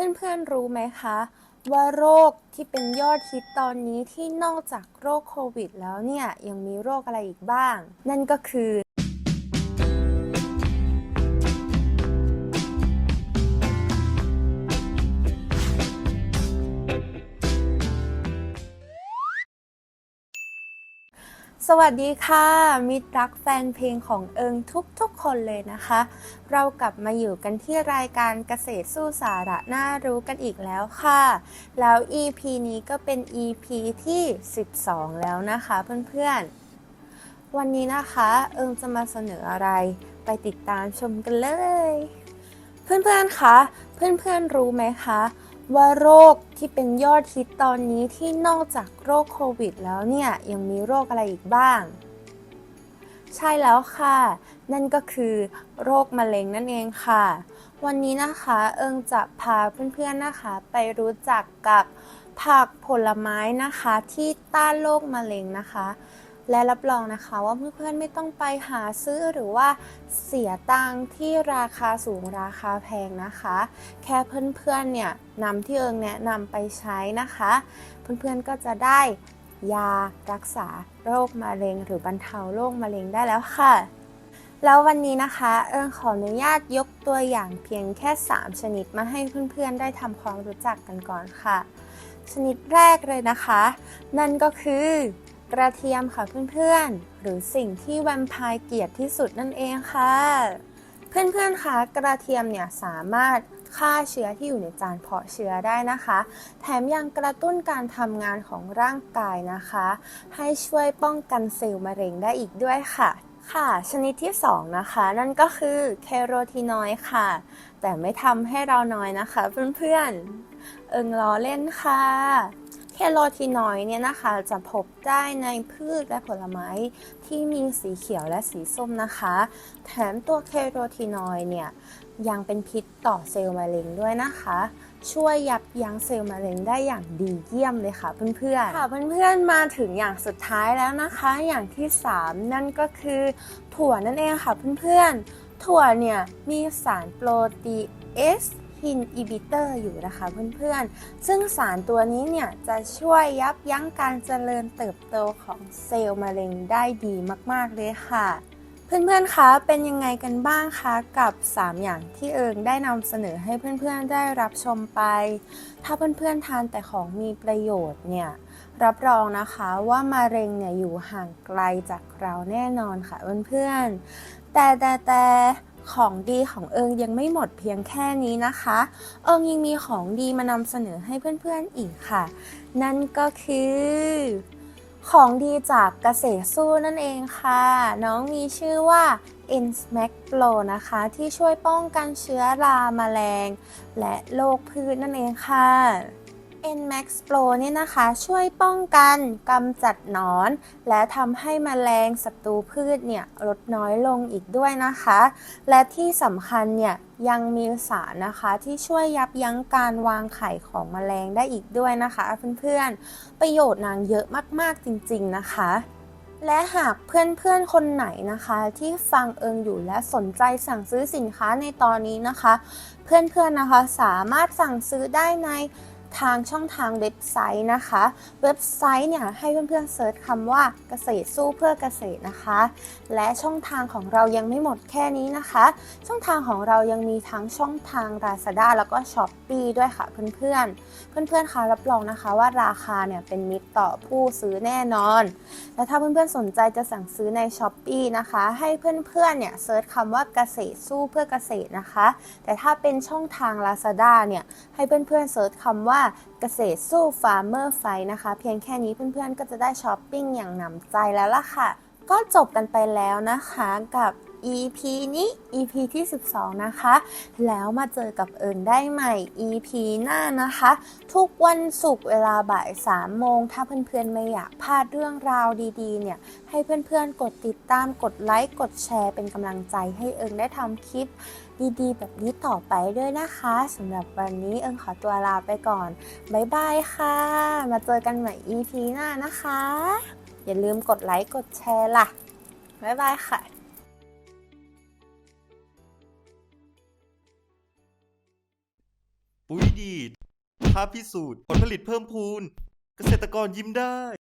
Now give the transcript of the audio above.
เพื่อนๆรู้ไหมคะ ว่าโรคที่เป็นยอดฮิตตอนนี้ที่นอกจากโรคโควิดแล้วเนี่ย ยังมีโรคอะไรอีกบ้าง นั่นก็คือ สวัสดีค่ะ มิตรรักแฟนเพลงของเอิงทุกๆคนเลยนะคะ เรากลับมาอยู่กันที่รายการเกษตรสู้สาระน่ารู้กันอีกแล้วค่ะ แล้ว EP นี้ก็เป็น EP ที่ 12 แล้วนะคะเพื่อนๆ วันนี้นะคะเอิงจะมาเสนออะไรไปติดตามชมกันเลย เพื่อนๆคะเพื่อนๆรู้ไหมคะ ว่าโรคที่เป็นยอดฮิตตอนนี้ที่นอกจากโรคโควิดแล้วเนี่ย ยังมีโรคอะไรอีกบ้าง ใช่แล้วค่ะ นั่นก็คือโรคมะเร็งนั่นเองค่ะ วันนี้นะคะเอิงจะพาเพื่อนๆนะคะ ไปรู้จักกับผักผลไม้นะคะที่ต้านโรคมะเร็งนะคะ และรับรองนะคะว่าเพื่อนๆไม่ต้องไปหาซื้อหรือว่าเสียตังค์ที่ราคาสูงราคาแพงนะคะ แค่เพื่อนๆเนี่ยนำที่เอิงแนะนำไปใช้นะคะ เพื่อนๆก็จะได้ยารักษาโรคมะเร็ง หรือบรรเทาโรคมะเร็งได้แล้วค่ะแล้ววันนี้นะคะเอิงขออนุญาตยกตัวอย่างเพียงแค่ 3 ชนิดมาให้เพื่อนๆ ได้ทำความรู้จักกันก่อนค่ะ ชนิดแรกเลยนะคะ นั่นก็คือ กระเทียมค่ะเพื่อนๆ หรือสิ่งที่แวมไพร์เกลียดที่สุดนั่นเองค่ะ เพื่อนๆคะกระเทียมเนี่ยสามารถฆ่าเชื้อที่อยู่ในจานเพาะเชื้อได้นะคะ แถมยังกระตุ้นการทำงานของร่างกายนะคะ ให้ช่วยป้องกันเซลล์มะเร็งได้อีกด้วยค่ะค่ะ ชนิดที่ 2 นะคะ นั่นก็คือแคโรทีนอยด์ค่ะ แต่ไม่ทำให้เราน้อยนะคะเพื่อนๆ เอิงล้อเล่นค่ะ โรทีนอยด์เนี่ยนะคะจะพบได้ในพืชและผลไม้ที่มีสีเขียวและสีส้มนะคะ แถมตัวแคโรทีนอยด์เนี่ยยังเป็นพิษต่อเซลล์มะเร็งด้วยนะคะ ช่วยยับยั้งเซลล์มะเร็งได้อย่างดีเยี่ยมเลยค่ะเพื่อนๆค่ะเพื่อนๆมาถึงอย่างสุดท้ายแล้วนะคะ อย่างที่ 3 นั่นก็คือ ถั่วนั่นเองค่ะเพื่อนๆถั่วเนี่ยมีสารโปรตีเอส ฮินอิบิเตอร์อยู่นะคะเพื่อนๆ ซึ่งสารตัวนี้เนี่ยจะช่วยยับยั้งการเจริญเติบโตของเซลล์มะเร็งได้ดีมากๆเลยค่ะ เพื่อนๆ คะเป็นยังไงกันบ้างคะกับ 3 อย่างที่เอิงได้นำเสนอให้เพื่อนๆ ได้รับชมไป ถ้าเพื่อนๆ ทานแต่ของมีประโยชน์เนี่ยรับรองนะคะว่ามะเร็งเนี่ยอยู่ห่างไกลจากเราแน่นอนค่ะเพื่อนๆ แต่แต่แต่ ของดีของเอิงยังไม่หมดเพียงแค่นี้นะคะ เอิงยังมีของดีมานำเสนอให้เพื่อนๆอีกค่ะ นั่นก็คือ ของดีจากเกษตรสู้นั่นเองค่ะ น้องมีชื่อว่า Ensmac Pro นะคะ ที่ช่วยป้องกันเชื้อราแมลง และโรคพืชนั่นเองค่ะ NMAX Pro เนี่ยนะคะช่วยป้องกันกำจัดหนอน และทำให้แมลงศัตรูพืชเนี่ยลดน้อยลงอีกด้วยนะคะ และที่สำคัญเนี่ยยังมีสารนะคะที่ช่วยยับยั้งการวางไข่ของแมลงได้อีกด้วยนะคะเพื่อนๆ ประโยชน์นางเยอะมากๆจริงๆนะคะและหากเพื่อนๆ คนไหนนะคะ ที่ฟังเอิงอยู่และสนใจสั่งซื้อสินค้าในตอนนี้นะคะ เพื่อนๆนะคะสามารถสั่งซื้อได้ใน ทางช่องทางเว็บไซต์นะคะ เว็บไซต์เนี่ยให้เพื่อนๆเซิร์ชคำว่าเกษตรสู้เพื่อเกษตรนะคะ และช่องทางของเรายังไม่หมดแค่นี้นะคะ ช่องทางของเรายังมีทั้งช่องทาง Lazada แล้วก็ s h อ p e e ด้วยค่ะเพื่อนๆ เพื่อนๆคะรับรองนะคะว่าราคาเนี่ยเป็นมิตรต่อผู้ซื้อแน่นอน และถ้าเพื่อนๆสนใจจะสั่งซื้อใน s h อ p e e นะคะ ให้เพื่อนๆเนี่ยเซิร์ชคำว่าเกษตรสู้เพื่อเกษตรนะคะ แต่ถ้าเป็นช่องทาง Lazada เนี่ยให้เพื่อนๆเซิร์ชคำว่าเกษตรสู้ฟาร์มเมอร์ไฟนะคะ เพียงแค่นี้เพื่อนๆ ก็จะได้ช้อปปิ้งอย่างหนำใจแล้วล่ะค่ะ ก็จบกันไปแล้วนะคะกับ EP นี้ EP ที่ 12 นะคะ แล้วมาเจอกับเอิงได้ใหม่ EP หน้านะคะ ทุกวันศุกร์เวลาบ่าย 3 โมง ถ้าเพื่อนๆไม่อยากพลาดเรื่องราวดีๆ เนี่ย ให้เพื่อนๆ กดติดตาม กดไลค์ กดแชร์ เป็นกำลังใจให้เอิงได้ทำคลิปดีๆ แบบนี้ต่อไปด้วยนะคะสำหรับวันนี้เอิงขอตัวลาไปก่อน บ๊ายบายค่ะ มาเจอกันใหม่ EP หน้านะคะ อย่าลืมกดไลค์ กดแชร์ล่ะบ๊ายบายค่ะ ปุ๋ยดีดท้าพิสูจน์ผลผลิตเพิ่มพูน เกษตรกรยิ้มได้